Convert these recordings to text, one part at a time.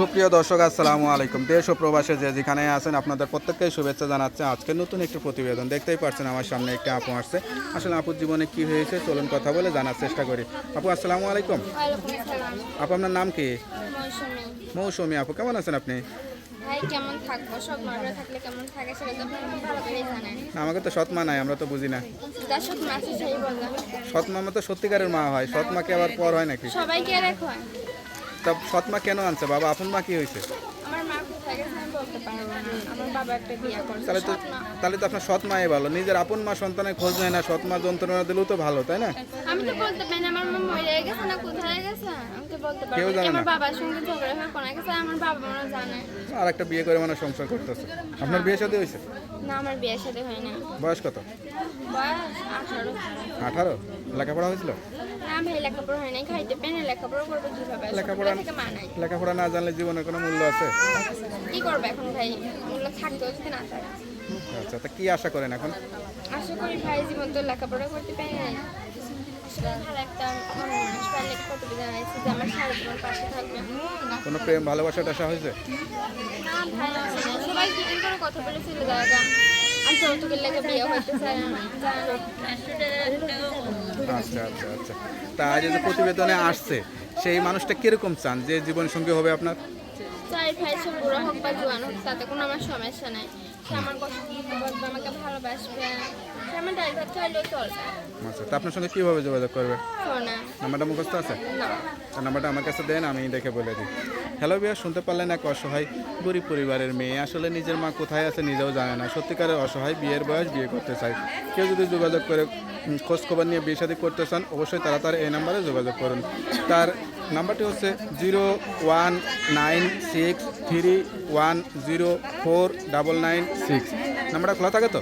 সুপ্রিয় দর্শক আসসালামু আলাইকুম। দেশ ও প্রবাসে যে যেখানে আছেন আপনাদের প্রত্যেককেই শুভেচ্ছা জানাচ্ছে। আজকে নতুন একটি প্রতিবেদন দেখতেই পাচ্ছেন আমার সামনে একটি আপু আসছে। আসলে আপুর জীবনে কি হয়েছে চলুন কথা বলে জানার চেষ্টা করি। আপু আসসালামু আলাইকুম। আপু আপনার নাম কি? মৌসুমি আপু কেমন আছেন আপনি? আমাকে তো সৎ মা নাই আমরা তো বুঝি না। যার সব মাসে সেই বললাম সৎ মা তো সত্যিকারের মা হয় সৎ মাকে আবার পর হয় নাকি? সবাইকে তা সৎ মা কেন আনছে? বাবা আপন মা কি হয়েছে? বিয়ে তাহলে তো তাহলে তো আপনার সৎ মাই ভালো। নিজের আপন মা সন্তানের খোঁজ নেয় না সৎ মা যন্ত্রণা দিলেও তো ভালো তাই না? আমি তো বলতে পারি আমার মা মরে গেছে না কোথায় গেছে? আমি তো বলতে কেউ জানে আমার না। বাবার সঙ্গে ঝগড়া হয়ে কোনা গেছে আমার বাবা মনে জানে। আর একটা বিয়ে করে মানে সংসার করতেছে। আপনার বিয়ে সাথে হয়েছে? না আমার হয় না বয়স কত? বয়স আঠারো। আঠারো? লেখাপড়া হয়েছিল? ভাই লেখাপড়া হয় নাই খাইতে পেনে লেখাপড়া করব কীভাবে? লেখাপড়া থেকে লেখাপড়া না জানলে জীবনের কোনো মূল্য আছে? কি করব এখন ভাই? মূল্য থাকতেও যদি না থাকে আচ্ছা তা কি আশা করেন এখন? আশা করি ভাই জীবন তো লেখাপড়া করতে পারি নাই। জীবন কোনো প্রেম ভালোবাসা টাসা হয়েছে। সবাই কথা বলে চলে জায়গা যৌতুকের লেগে বিয়ে হইতে চায় না আচ্ছা আচ্ছা আচ্ছা। তা আজ যে প্রতিবেদনে আসছে সেই মানুষটা কীরকম চান? যে জীবন সঙ্গী হবে আপনার? চাই ভাই সে বুড়ো হোক বা জোয়ান হোক তাতে কোনো আমার সমস্যা নাই। সে আমার কষ্ট বুঝবে আমাকে ভালোবাসবে। সে আমার ড্রাইভার চাইলেও চলবে। আচ্ছা তা আপনার সঙ্গে কীভাবে যোগাযোগ করবে? নাম্বারটা মুখস্থ আছে? না। নাম্বারটা আমার কাছে দেন আমি দেখে বলে দিই। হ্যালো বিয়া শুনতে পারলেন এক অসহায় গরিব পরিবারের মেয়ে। আসলে নিজের মা কোথায় আছে নিজেও জানে না। সত্যিকারের অসহায় বিয়ের বয়স বিয়ে করতে চায়। কেউ যদি যোগাযোগ করে খোঁজখবর নিয়ে বিয়ে শাদী করতে চান, অবশ্যই তারা তার এই নাম্বারে যোগাযোগ করুন। তার নাম্বারটি হচ্ছে zero one nine six three one zero four double nine six. নাম্বারটা খোলা থাকে তো?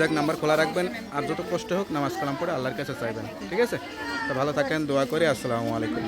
দেখ, নাম্বার খোলা রাখবেন। আর যত কষ্ট হোক নামাজ কালাম পড়ে আল্লাহর কাছে চাইবেন। ঠিক আছে? তো ভালো থাকেন, দোয়া করে। আসসালামু আলাইকুম।